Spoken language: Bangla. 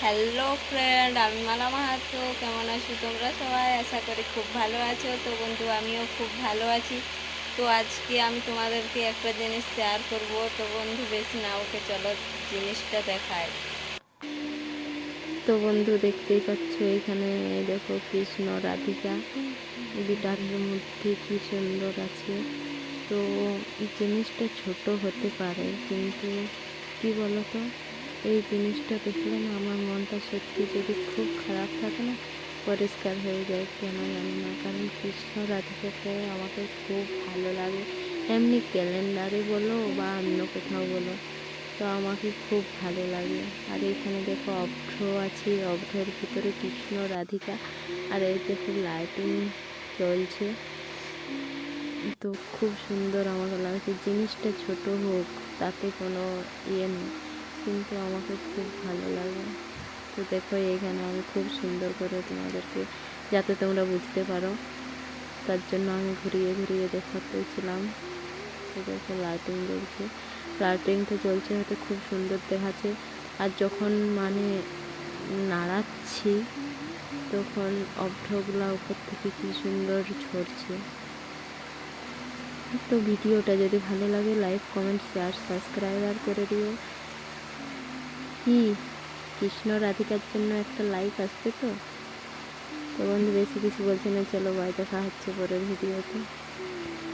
হ্যালো ফ্রেন্ড আমি মালা মাহাতো। কেমন আছো তোমরা সবাই? আশা করি খুব ভালো আছো। তো বন্ধু, আমিও খুব ভালো আছি। তো আজকে আমি তোমাদেরকে একটা জিনিস শেয়ার করব। তো বন্ধু, বেশি না ওকে চলো জিনিসটা দেখায় তো বন্ধু, দেখতেই পাচ্ছ এখানে দেখো কৃষ্ণ রাধিকা। গিটারের মধ্যে কি সুন্দর আছে। তো জিনিসটা ছোট হতে পারে, কিন্তু কি বলতো? এই জিনিসটা দেখলে না আমার মনটা সত্যি যদি খুব খারাপ থাকে না, পরিষ্কার হয়ে যায় কেন জানি না। কারণ কৃষ্ণ রাধিকাকে আমাকে খুব ভালো লাগে। এমনি ক্যালেন্ডারে বলো বা অন্য কোথাও বলো, তো আমাকে খুব ভালো লাগে। আর এখানে দেখো অভ্র আছে, অভ্রের ভিতরে কৃষ্ণ রাধিকা, আর এই দেখো লাইটিং চলছে। তো খুব সুন্দর আমাকে লাগছে জিনিসটা ছোট হোক, তাতে কোনো ইয়ে নেই। কিন্তু আমাকে খুব ভালো লাগে। তো দেখো, এখানে আমি খুব সুন্দর করে তোমাদেরকে, যাতে তোমরা বুঝতে পারো, তার জন্য আমি ঘুরিয়ে ঘুরিয়ে দেখাতেছিলাম তো দেখো লাইটিং জ্বলছে লাইটিংটা জ্বলছে হয়তো খুব সুন্দর দেখাচ্ছে। আর যখন মানে নাড়াচ্ছি, তখন অভ্রগুলা উপর থেকে কি সুন্দর ঝরছে। তো ভিডিওটা যদি ভালো লাগে লাইক কমেন্ট শেয়ার সাবস্ক্রাইবার করে দিও। কি? কৃষ্ণ রাধিকার জন্য একটা লাইক আসছে তো? তো বন্ধু বেশি কিছু বলছে না, চলো বাইটা দেখা হচ্ছে পরের ভিডিওতে